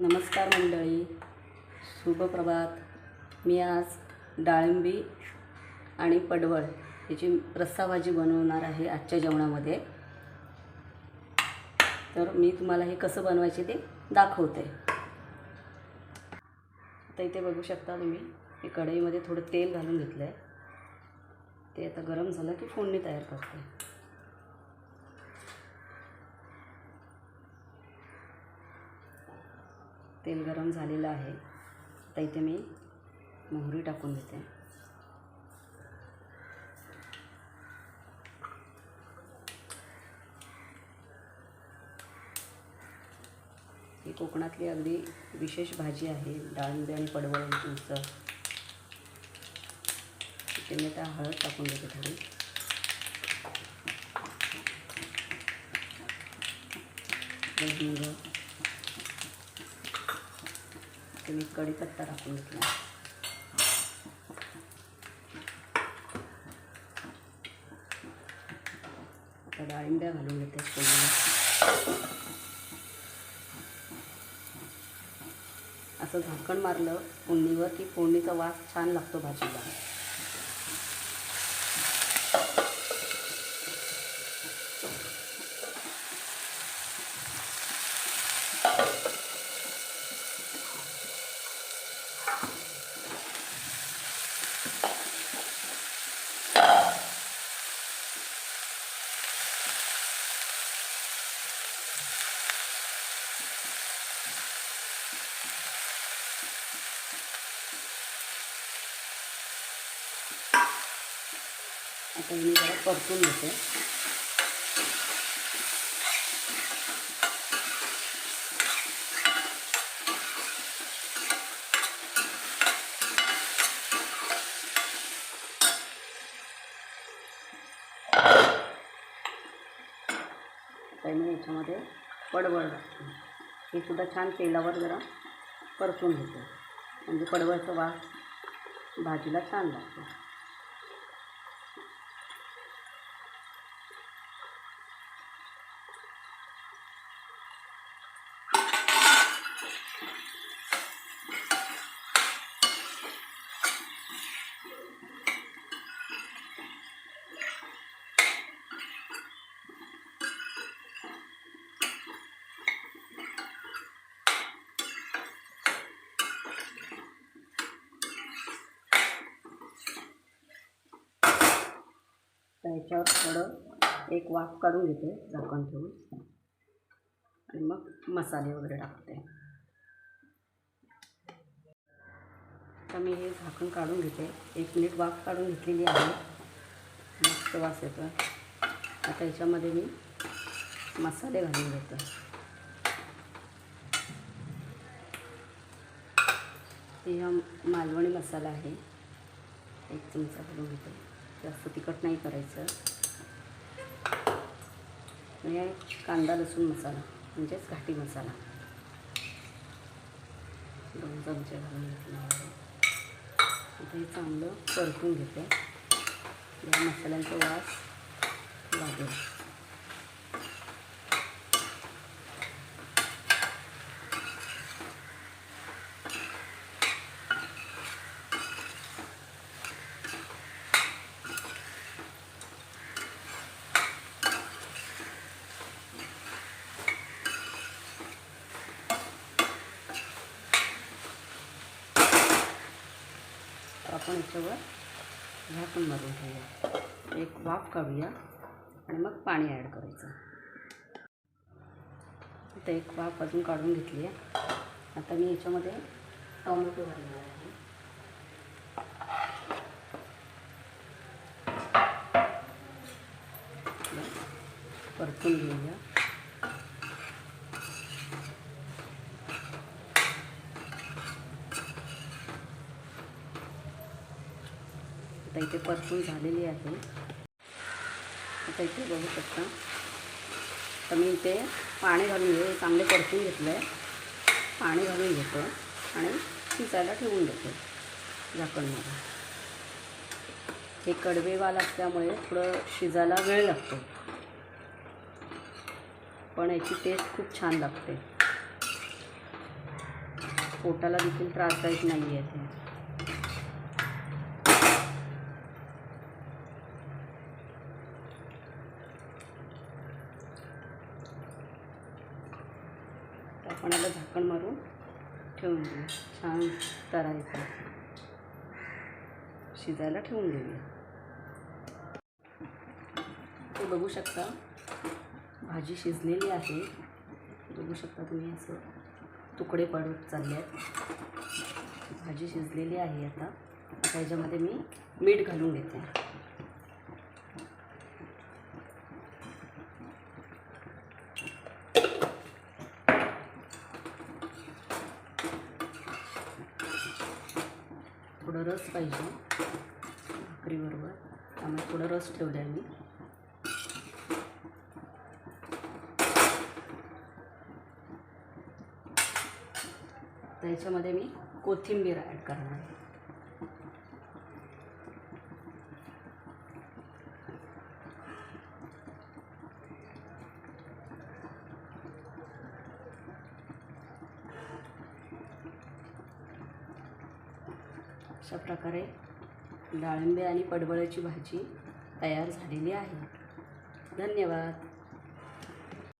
नमस्कार मंडळी. शुभ प्रभात. मी आज डाळिंबी आणि पडवळ याची रस्साभाजी बनवणार आहे आजच्या जेवणामध्ये. तर मी तुम्हाला हे कसं बनवायचे ते दाखवते. आता इथे बघू शकता तुम्ही हे कढईमध्ये थोडं तेल घालून घेतलं आहे ते आता गरम झालं की फोडणी तयार करते. तेल गरम झालेलं आहे. आता इथे मी मोहरी टाकून देते. ही कोकणातली अगदी विशेष भाजी आहे. डाळिंबे आणि पडवळ यांची इथे मी आता हळद टाकून देते थोडी. हिंग ते मी कढीपत्ता टाकून घेतला. आता डाळिंब्या घालून घेते फोडणीला. असं झाकण मारलं फोडणीवर की फोडणीचा वास छान लागतो भाजीला. आता मी जरा परतून घेते. मी याच्यामध्ये पडवळ टाकते. हे सुद्धा छान तेलावर जरा परतून घेते. म्हणजे पडवळचा वास भाजीला छान लागतो. तर ह्याच्यावर थोडं एक वाफ काढून घेते झाकण ठेवून. आणि मग मसाले वगैरे टाकते. आता मी हे झाकण काढून घेते. एक मिनिट वाफ काढून घेतलेली आहे. मस्त वास येतो आता ह्याच्यामध्ये मी मसाले घालून घेतो. हे हा मालवणी मसाला आहे. एक चमचा घालून घेतो. जास्त तिखट नाही करायचं. आणि कांदा लसूण मसाला म्हणजेच घाटी मसाला. दोन चमचे घालून घेतला. हे चांगलं परतून घेते. या मसाल्यांचा वास लागेल. तर आपण याच्यावर झाकण मारून ठेवूया. एक वाफ काढूया आणि मग पाणी ॲड करायचं. आता एक वाफ अजून काढून घेतली आहे. आता मी याच्यामध्ये टोमॅटो घालणार आहे. परतून घेऊया. आता इथे परतून झालेली आहे. आता इथे बघू शकता. तर मी इथे पाणी घालून घे चांगले परतून घेतलं आहे पाणी घालून घेतो आणि शिजायला ठेवून देतो झाकणमध्ये. हे कडवेवाल असल्यामुळे थोडं शिजायला वेळ लागतो. पण याची टेस्ट खूप छान लागते. पोटाला देखील त्रासदायक नाही आहे आपण याला झाकण मारून ठेवून देऊ. छान तरायचं शिजायला ठेवून देऊया. ते बघू शकता भाजी शिजलेली आहे. बघू शकता तुम्ही असं तुकडे पडत चालले आहेत भाजी शिजलेली आहे आता. आता मी मीठ घालून घेते. थोडं रस पाहिजे. भाकरीबरोबर. त्यामुळे थोडं रस ठेवलं आहे मी त्याच्यामध्ये मी कोथिंबीर ॲड करणार आहे. अशा प्रकारे डाळिंबे आणि पडवळाची भाजी तयार झालेली आहे. धन्यवाद.